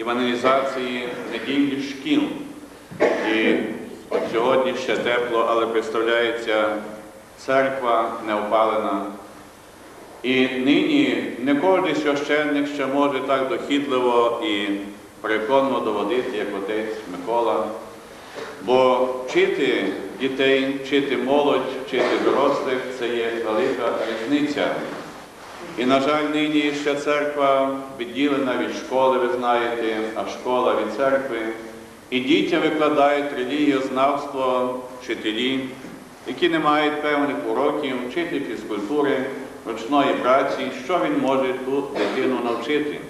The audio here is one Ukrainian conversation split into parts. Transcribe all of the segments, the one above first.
іванізації недільних шкіл. І от сьогодні ще тепло, але представляється церква неопалена. І нині не кожен священник ще може так дохідливо і переконно доводити, як отець Микола. Бо вчити дітей, вчити молодь, вчити дорослих це є велика різниця. І, на жаль, нині ще церква відділена від школи, ви знаєте, а школа від церкви. І дітям викладають релігієзнавство вчителі, які не мають певних уроків, вчитель фізкультури, ручної праці, що він може ту дитину навчити.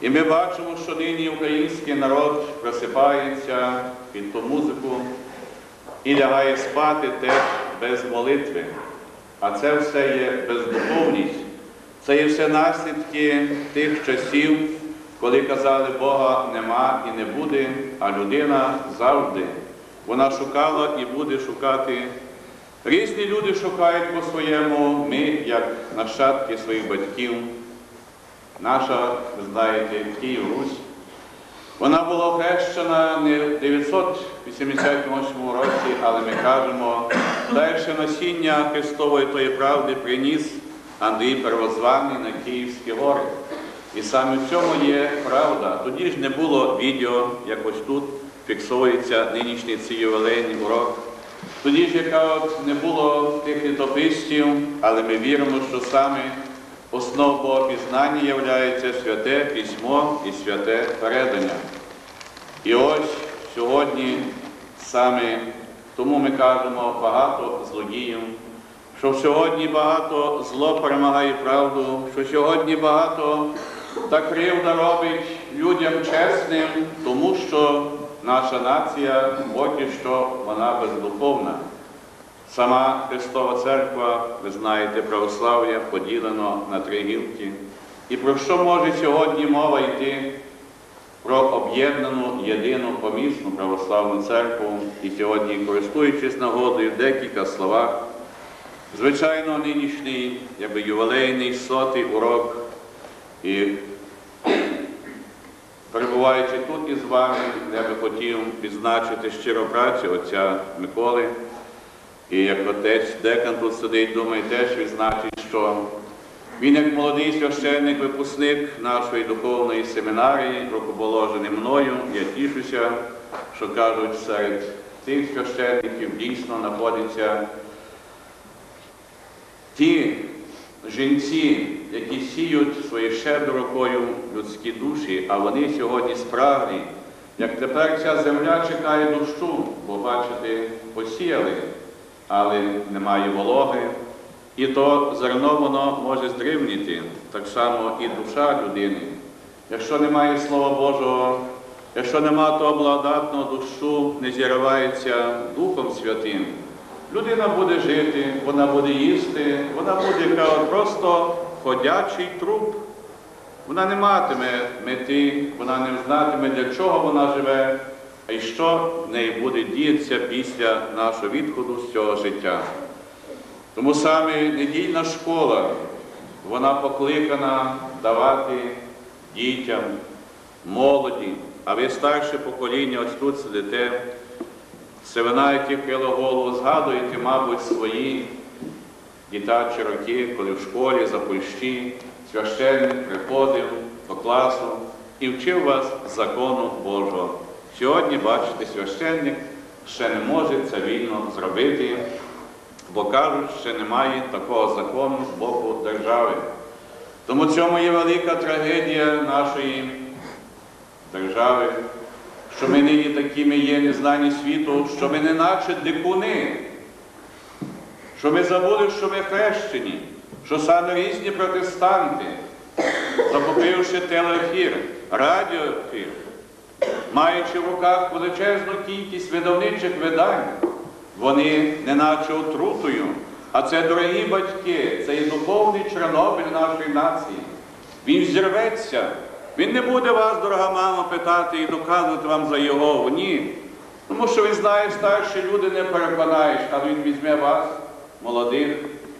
І ми бачимо, що нині український народ просипається під ту музику і лягає спати теж без молитви. А це все є бездуховність. Це є все наслідки тих часів, коли казали, Бога нема і не буде, а людина завжди. Вона шукала і буде шукати. Різні люди шукають по-своєму, ми, як нащадки своїх батьків. Наша, ви знаєте, Київ Русь. Вона була охрещена не в 988 році, але ми кажемо, перше насіння Христової тої правди приніс Андрій Первозваний на Київські гори. І саме в цьому є правда. Тоді ж не було відео, як ось тут фіксується нинішній цей ювілейний урок. Тоді ж, яка от не було тих літописців, але ми віримо, що саме основ Богопізнання являється святе письмо і святе передання. І ось сьогодні саме тому ми кажемо багато злодіїв, що сьогодні багато зло перемагає правду, що сьогодні багато та кривда робить людям чесним, тому що наша нація поки що вона бездуховна. Сама Христова Церква, ви знаєте, православ'я поділено на три гілки. І про що може сьогодні мова йти? Про об'єднану єдину помісну православну церкву. І сьогодні, користуючись нагодою, декілька словах, звичайно, нинішній якби, ювілейний сотий урок. І перебуваючи тут із вами, я би хотів відзначити щиро працю отця Миколи. І як отець Декан тут сидить, думаю, теж відзначить, що він як молодий священник, випускник нашої духовної семінарії, рукоположений мною, я тішуся, що кажуть, серед цих священників дійсно знаходяться ті жінці, які сіють своєю щедрою рукою людські душі, а вони сьогодні справді, як тепер ця земля чекає дощу, бо бачите, посіяли але немає вологи. І то зерно воно може здрівніти, так само і душа людини. Якщо немає Слова Божого, якщо нема того благодатного душу, не зіривається Духом Святим, людина буде жити, вона буде їсти, вона буде просто ходячий труп. Вона не матиме мети, вона не знатиме, для чого вона живе, а й що в неї буде діятися після нашого відходу з цього життя. Тому саме недільна школа, вона покликана давати дітям, молоді, а ви старше покоління, ось тут сидите, сивинаєте крило голову, згадуєте, мабуть, свої дитячі роки, коли в школі за Польщі священник приходив до класу і вчив вас закону Божого. Сьогодні, бачите, священник ще не може це вільно зробити, бо кажуть, що немає такого закону з боку держави. Тому в цьому є велика трагедія нашої держави, що ми нині такими є незнані світу, що ми не наче дикуни, що ми забули, що ми хрещені, що саме різні протестанти, захопивши телеефір, радіоефір, маючи в руках величезну кількість видавничих видань, вони неначе отрутою. А це, дорогі батьки, це і духовний Чорнобиль нашої нації. Він зірветься. Він не буде вас, дорога мама, питати і доказувати вам за його. Ні. Тому що він знає, старші люди не переконаєш, але він візьме вас, молодих,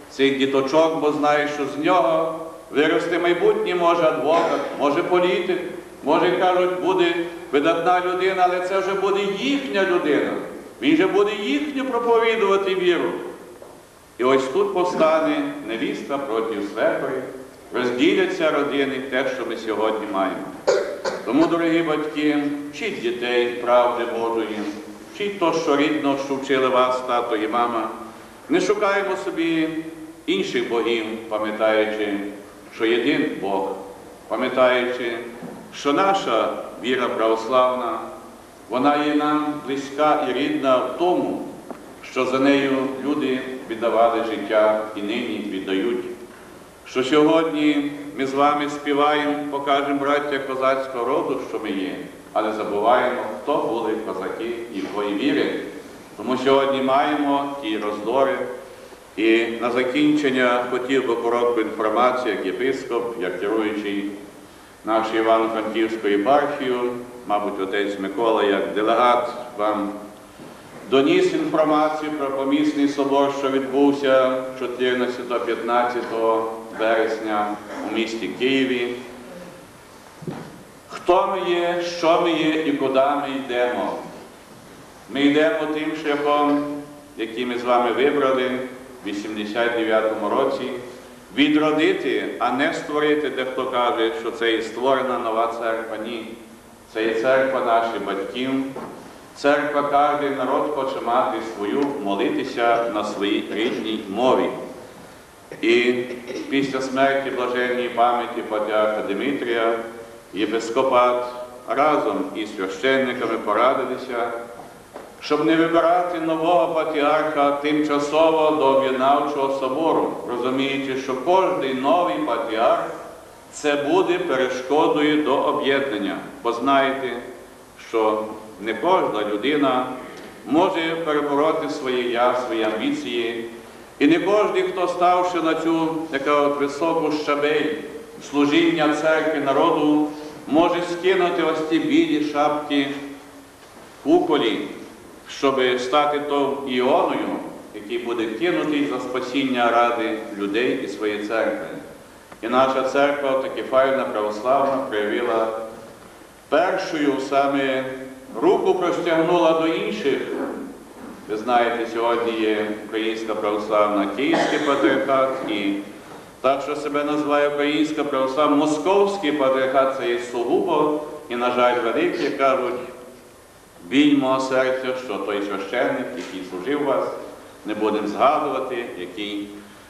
цих діточок, бо знає, що з нього виросте майбутнє, може адвокат, може політик, Може, кажуть, буде видатна людина, але це вже буде їхня людина. Він же буде їхню проповідувати віру. І ось тут повстане невіста проти свекої, розділяться родини те, що ми сьогодні маємо. Тому, дорогі батьки, вчіть дітей правди Божої, вчіть то, що рідно, що вчили вас, тато і мама. Не шукаємо собі інших богів, пам'ятаючи, що єдин Бог, пам'ятаючи, що наша віра православна, вона є нам близька і рідна в тому, що за нею люди віддавали життя і нині віддають. Що сьогодні ми з вами співаємо, покажемо браття козацького роду, що ми є, але забуваємо, хто були козаки якої віри. Тому сьогодні маємо ті роздори. І на закінчення хотів би коротку інформацію, як єпископ, як керуючий нашою Івано-Франківською єпархією, мабуть, отець Микола, як делегат вам доніс інформацію про помісний собор, що відбувся 14-15 вересня у місті Києві. Хто ми є, що ми є і куди ми йдемо? Ми йдемо тим шляхом, який ми з вами вибрали в 89-му році, відродити, а не створити, де хто каже, що це і створена нова церква. Ні. Це є церква наших батьків. Церква кожен народ хоче мати свою, молитися на своїй рідній мові. І після смерті блаженній пам'яті патріарха Димитрія єпископат разом із священниками порадилися, щоб не вибирати нового патріарха тимчасово до об'єднавчого собору, розуміючи, що кожен новий патріарх це буде перешкодою до об'єднання. Бо знаєте, що не кожна людина може перебороти своє я, свої амбіції. І не кожен, хто ставши на цю от високу щабель служіння церкви народу, може скинути ось ті білі шапки куполі, щоб стати то іоною, який буде кинутий за спасіння ради людей і своєї церкви. І наша церква, таки файна православна, проявила першою саме руку простягнула до інших. Ви знаєте, сьогодні є Українська православна Київський патріархат і так, що себе називає Українська православна Московський патріархат, це є сугубо і, на жаль, великі, кажуть, біль мого серця, що той священник, який служив вас, не будемо згадувати, який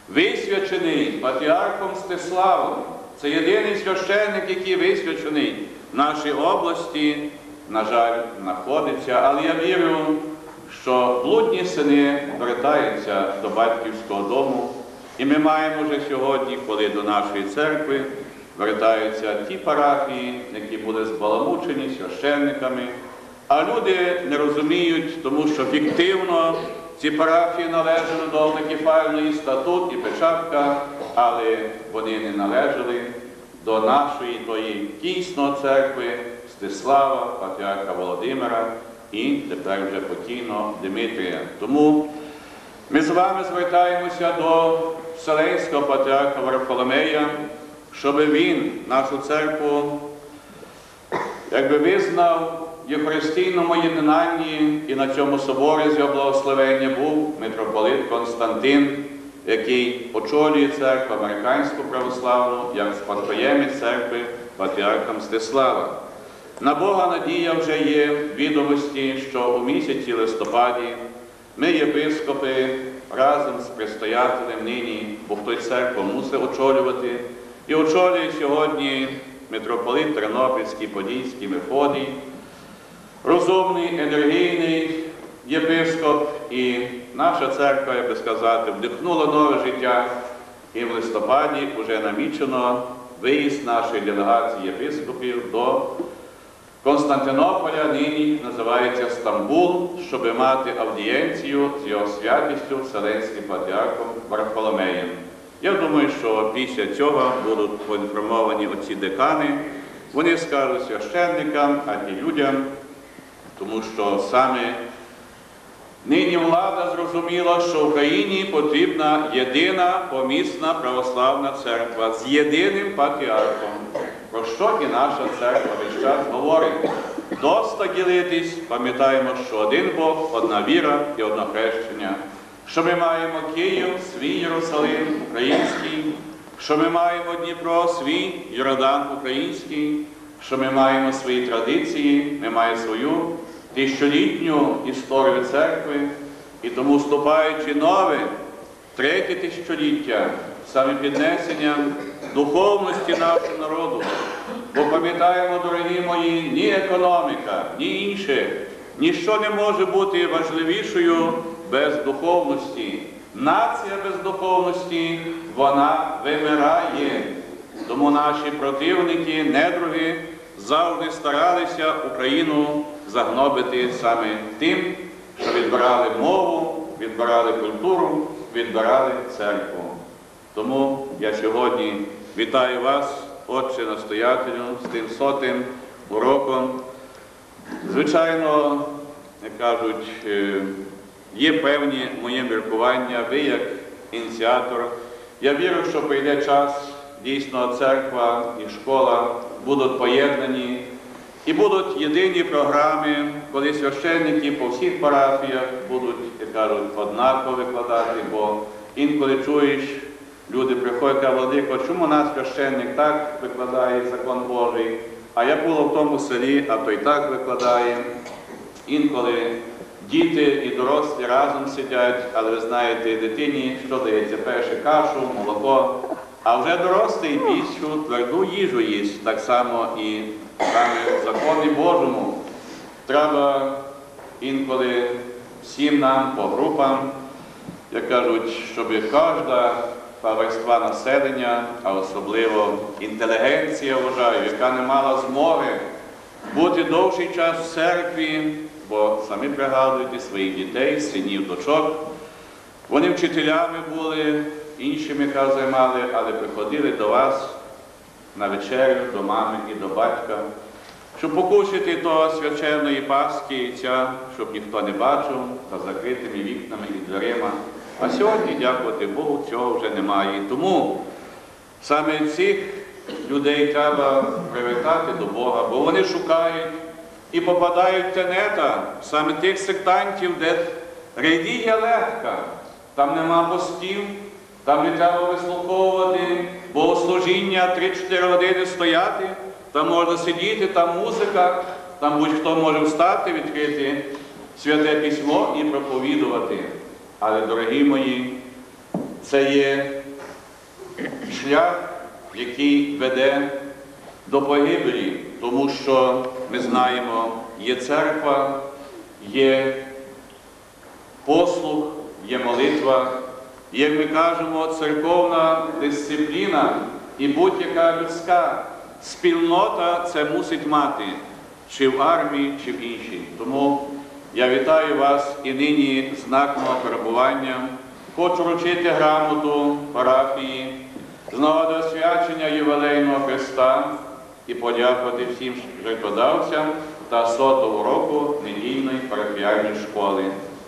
висвячений патріархом Стеславом. Це єдиний священник, який висвячений в нашій області, на жаль, знаходиться. Але я вірю, що блудні сини вертаються до батьківського дому. І ми маємо вже сьогодні, коли до нашої церкви вертаються ті парафії, які були збаламучені священниками. А люди не розуміють, тому що фіктивно ці парафії належали до автокефальної статут і печатка, але вони не належали до нашої тої дійсно церкви Стислава, патріарха Володимира і тепер вже покійно Димитрія. Тому ми з вами звертаємося до Вселенського патріарха Варфоломея, щоб він нашу церкву якби визнав в Євхаристійному єднанні і на цьому соборі з його благословення був митрополит Константин, який очолює церкву американську православну, як спадкоємець церкви патріарха Мстислава. На Бога надія вже є відомості, що у місяці листопаді ми, єпископи, разом з предстоятелем нині, бо хтось церкву мусить очолювати, і очолює сьогодні митрополит Тернопільський, Подільський, Мефодій, розумний, енергійний єпископ, і наша церква, як би сказати, вдихнула нове життя. І в листопаді вже намічено виїзд нашої делегації єпископів до Константинополя, нині називається Стамбул, щоб мати аудієнцію з його святістю Вселенським патріархом Варфоломеєм. Я думаю, що після цього будуть поінформовані оці декани. Вони скажуть священникам, а ті людям, тому що саме нині влада зрозуміла, що Україні потрібна єдина помісна православна церква з єдиним патріархом. Про що і наша церква весь час говорить. Доста ділитись, пам'ятаємо, що один Бог, одна віра і одне хрещення. Що ми маємо Київ, свій Єрусалим, український, що ми маємо Дніпро, свій Йордан український, що ми маємо свої традиції, ми маємо свою тисячолітню історію церкви, і тому вступаючи нове, третє тисячоліття, саме піднесенням духовності нашого народу. Бо пам'ятаємо, дорогі мої, ні економіка, ні інше, ніщо не може бути важливішою без духовності. Нація без духовності, вона вимирає. Тому наші противники, недруги завжди старалися Україну загнобити саме тим, що відбирали мову, відбирали культуру, відбирали церкву. Тому я сьогодні вітаю вас, Отче настоятелю, з тим сотим уроком. Звичайно, як кажуть, е, є певні моє міркування, ви як ініціатор. Я вірю, що прийде час, дійсно церква і школа будуть поєднані і будуть єдині програми, коли священники по всіх парафіях будуть, як кажуть, однаково викладати, бо інколи чуєш, люди приходять, кажуть, владико, чому наш священник так викладає закон Божий, а я було в тому селі, а той так викладає. Інколи діти і дорослі разом сидять, але ви знаєте, дитині що дається перше кашу, молоко, а вже дорослий більшу тверду їжу їсть, так само і саме в законі Божому. Треба інколи всім нам по групам, як кажуть, щоб кожна верства населення, а особливо інтелігенція, вважаю, яка не мала змоги бути довший час в церкві, бо самі пригадуєте своїх дітей, синів, дочок. Вони вчителями були, іншими яка займали, але приходили до вас на вечерю, до мами і до батька, щоб покушати того свяченої паски яйця, щоб ніхто не бачив, за закритими вікнами і дверима. А сьогодні, дякувати Богу, цього вже немає. І Тому саме цих людей треба привертати до Бога, бо вони шукають і попадають в тенета саме тих сектантів, де релігія легка, там нема постів, там не треба вислуховувати богослужіння 3-4 години стояти, там можна сидіти, там музика, там будь-хто може встати, відкрити святе письмо і проповідувати. Але, дорогі мої, це є шлях, який веде до погибелі, тому що ми знаємо, є церква, є послуг, є молитва, як ми кажемо, церковна дисципліна і будь-яка людська спільнота це мусить мати, чи в армії, чи в іншій. Тому я вітаю вас і нині знак перебування. Хочу вручити грамоту парафії з нагоди освячення ювелейного Христа і подякувати всім жертводавцям та сотого року недільної парафіальної школи.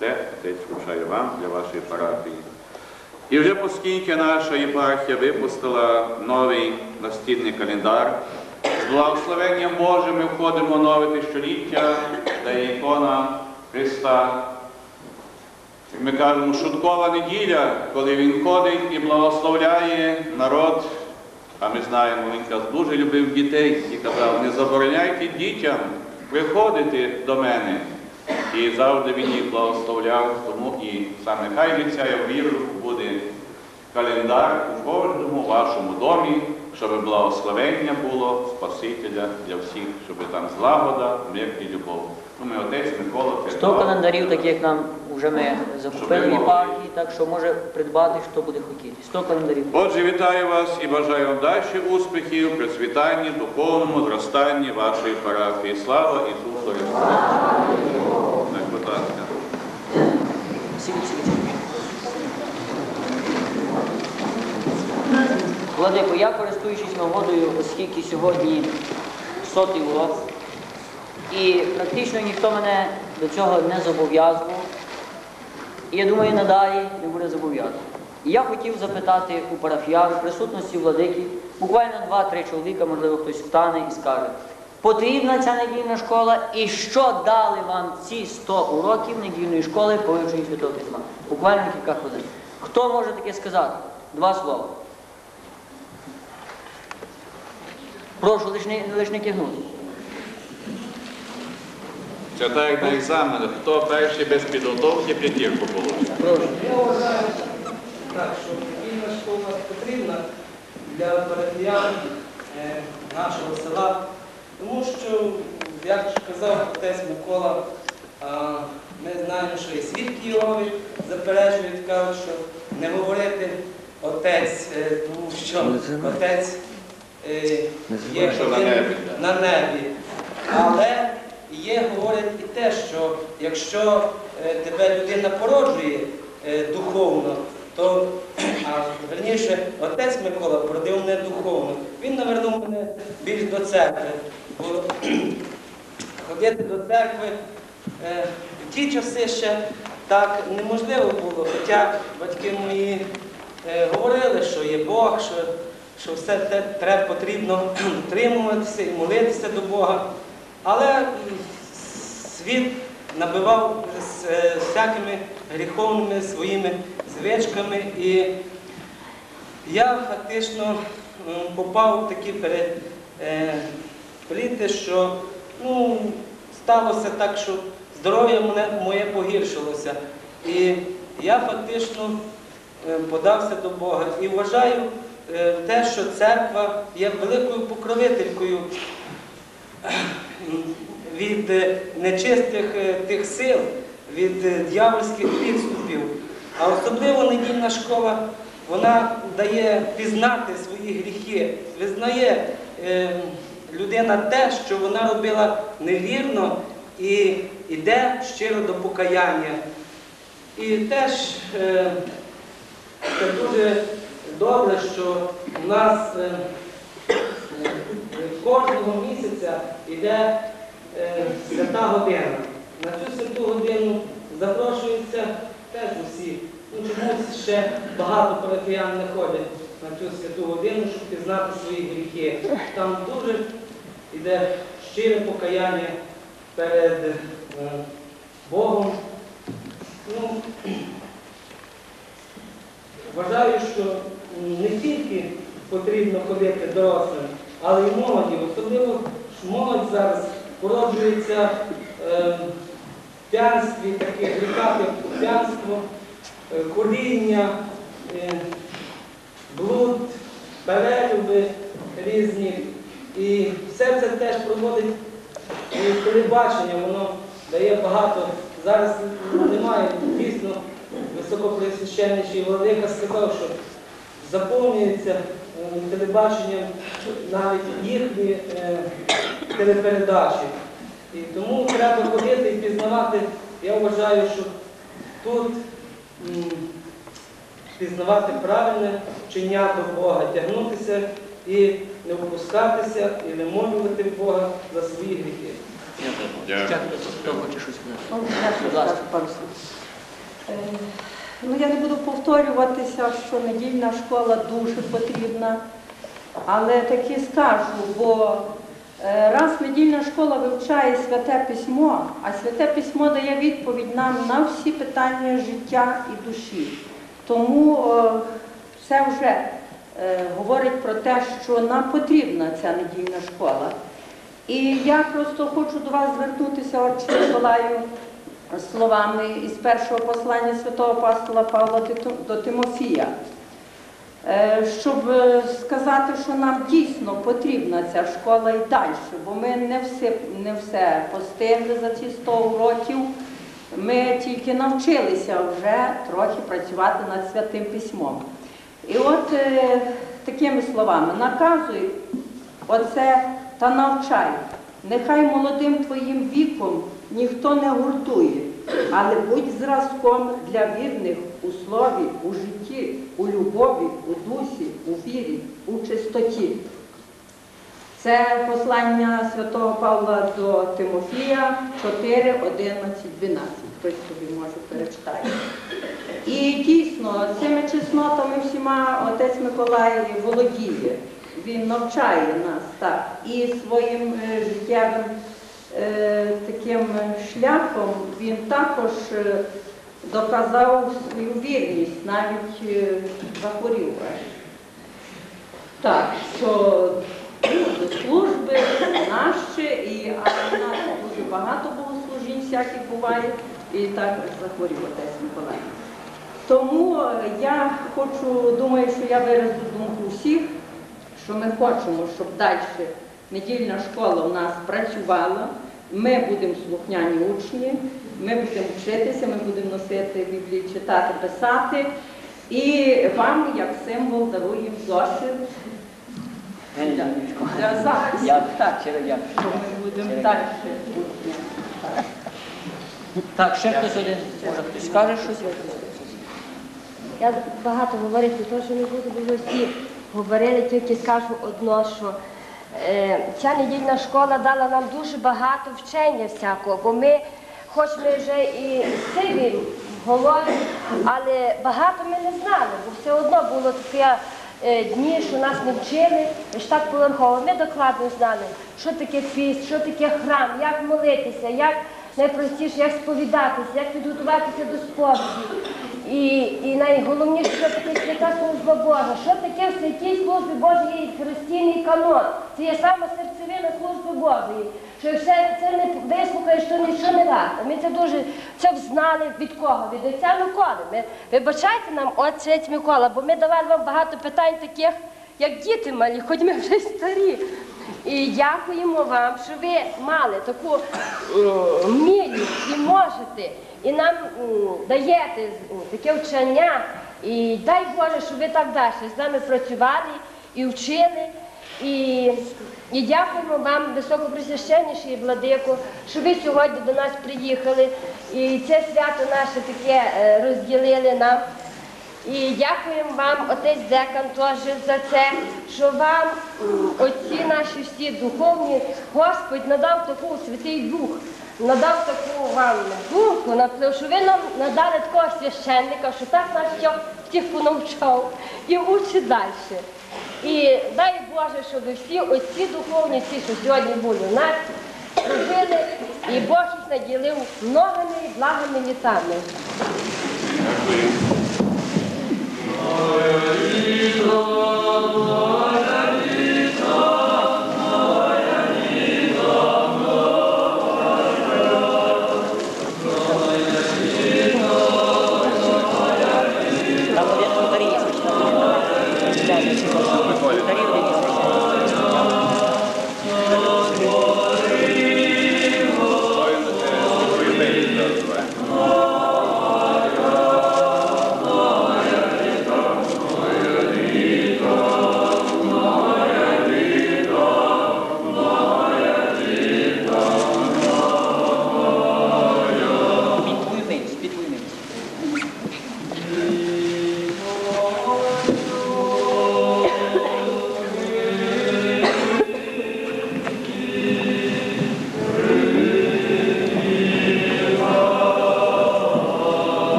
Це отець вручаю вам для вашої парафії. І вже оскільки наша єпархія випустила новий настільний календар, з благословенням Божим ми входимо в нове тисячоліття, де ікона Христа. Як ми кажемо, шуткова неділя, коли він ходить і благословляє народ. А ми знаємо, він дуже любив дітей і казав, не забороняйте дітям приходити до мене. І завжди він їх благословляв, тому і саме хай від ця віру буде календар у кожному вашому домі, щоб благословення було Спасителя для всіх, щоб там злагода, мир і любов. Ми отець Микола 100 календарів, так як нам вже ми закупили в єпархії, так що може придбати, хто буде хотіти. 100 календарів. Отже, вітаю вас і бажаю вам далі успіхів, процвітанні, духовному зростанні вашої парафії. Слава Ісусу Христу! Так, будь ласка. Владико, я користуючись нагодою, оскільки сьогодні сотий урок, і практично ніхто мене до цього не зобов'язував. І я думаю, надалі не буде зобов'язаний. І я хотів запитати у парафіян в присутності владики, буквально два-три чоловіка, можливо, хтось встане і скаже, потрібна ця недільна школа і що дали вам ці 100 уроків недільної школи по вивченню Святого Письма? Буквально кілька хвилин. Хто може таке сказати? Два слова. Прошу, лиш не, лиш не кигнути. Це так як на екзаменах. Хто перший без підготовки п'ятірку получить? Прошу. Я вважаю так, що вільна школа потрібна для парафіян е, нашого села, тому що, як казав отець Микола, ми знаємо, що і свідки Йогови заперечують, кажуть, що не говорити отець, е, тому що отець е, є на небі, на небі. Але є, говорять і те, що якщо е, тебе людина породжує е, духовно, то а, верніше отець Микола породив мене духовно. Він навернув мене більш до церкви. Бо ходити до церкви е, в ті часи ще так неможливо було. Хоча батьки мої говорили, що є Бог, що, що все те треба потрібно утримуватися і молитися до Бога. Але світ набивав з е, всякими гріховними своїми звичками. І я фактично попав в такі е, пліти, що ну, сталося так, що здоров'я моє погіршилося. І я фактично е, подався до Бога і вважаю те, що церква є великою покровителькою від е, нечистих е, тих сил, від е, дьявольських підступів. А особливо недільна школа, вона дає пізнати свої гріхи, визнає е, людина те, що вона робила невірно і йде щиро до покаяння. І теж е, це дуже добре, що в нас е, кожного місяця йде свята година. На цю святу годину запрошуються теж усі. Ну, чомусь ще багато парафіян не ходять на цю святу годину, щоб пізнати свої гріхи. Там дуже йде щире покаяння перед е, Богом. Ну, Вважаю, що не тільки потрібно ходити дорослим, але й молоді. Особливо молодь зараз породжується е, в п'янстві, таке як п'янство, е, куріння, е, блуд, перелюби різні. І все це теж проводить телебачення, воно дає багато. Зараз немає дійсно високопресвященніший владика сказав, що заповнюється е, телебаченням навіть їхні е, телепередачі. І тому треба ходити і пізнавати. Я вважаю, що тут пізнавати правильне вчення до Бога, тягнутися і не опускатися, і не вимолювати Бога за свої гріхи. Ну, я не буду повторюватися, що недільна школа дуже потрібна, але таки скажу, бо раз недільна школа вивчає святе письмо, а святе письмо дає відповідь нам на всі питання життя і душі. Тому е, це вже е, говорить про те, що нам потрібна ця недільна школа. І я просто хочу до вас звернутися, отче Миколаю, словами із першого послання святого апостола Павла до Тимофія, Е, щоб е, сказати, що нам дійсно потрібна ця школа і далі, бо ми не все, не все постигли за ці 100 років. Ми тільки навчилися вже трохи працювати над святим письмом. І от е, такими словами наказуй оце та навчай. Нехай молодим твоїм віком ніхто не гуртує, але будь зразком для вірних у слові, у житті, у любові, у дусі, у вірі, у чистоті. Це послання святого Павла до Тимофія 4, 11, 12. Хтось собі може перечитати. І дійсно, цими чеснотами всіма отець Миколай володіє. він навчає нас так. І своїм е, життєвим таким шляхом він також е, доказав свою вірність, навіть е, захворів. Так, що до служби наші, і в нас дуже багато богослужінь всяких буває, і також захворів отець Миколай. Тому е, я хочу, думаю, що я виразу думку всіх, що ми хочемо, щоб далі недільна школа у нас працювала. Ми будемо слухняні учні, ми будемо вчитися, ми будемо носити Біблію, читати, писати. І вам, як символ, даруємо зошит для. Так, щиро дякую. Що ми будемо далі. Так, ще хтось один, може хтось скаже щось? Я багато говорити, тому що не буду, бо всі говорили, тільки скажу одно, що ця недільна школа дала нам дуже багато вчення всякого, бо ми, хоч ми вже і сиві голові, але багато ми не знали, бо все одно було таке е, дні, що нас не вчили, штат поверхово. Ми докладно знали, що таке піст, що таке храм, як молитися, як найпростіше, як сповідатися, як підготуватися до сповіді. І, і найголовніше, що таке свята служба Божа, що таке в святій службі Божій христійний канон. Це є саме серцевина служби Божої. Що якщо це не вислухаєш, то нічого не варто. Ми це дуже це взнали від кого? Від отця Миколи. Ми, вибачайте нам, отець Микола, бо ми давали вам багато питань таких, як діти малі, хоч ми вже старі. І дякуємо вам, що ви мали таку м, і можете, і нам даєте таке вчення. І дай Боже, щоб ви так далі з нами працювали і вчили. І, і дякуємо вам, високоприсвященніший владику, що ви сьогодні до нас приїхали. І це свято наше таке е, розділили нам. І дякуємо вам, отець Декан, теж за це, що вам отці наші всі духовні, Господь надав таку святий дух, надав таку вам думку, що ви нам надали такого священника, що так нас всіх, всіх понавчав і учить далі. І дай Боже, щоб всі отці духовні, всі, що сьогодні були у нас, прожили, і Бог їх наділив многими і благими літами. Дякую.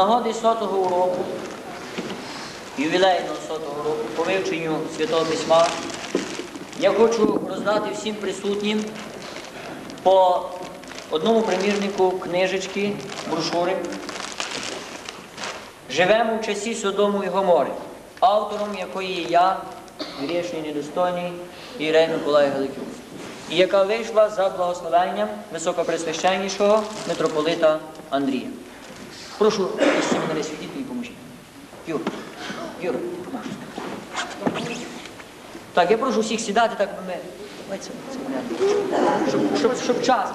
Нагоди сотого уроку, ювілейного сотого року по вивченню Святого Письма, я хочу роздати всім присутнім по одному примірнику книжечки, брошури. Живемо в часі Содому і Гомори, автором якої є я, грішний недостойний Ірей Миколай Галикюк, і яка вийшла за благословенням високопресвященнішого митрополита Андрія. Прошу із мене весь відійти і поможіть. Юр, Юр. Так, я прошу всіх сідати, так би ми. Щоб, щоб, щоб час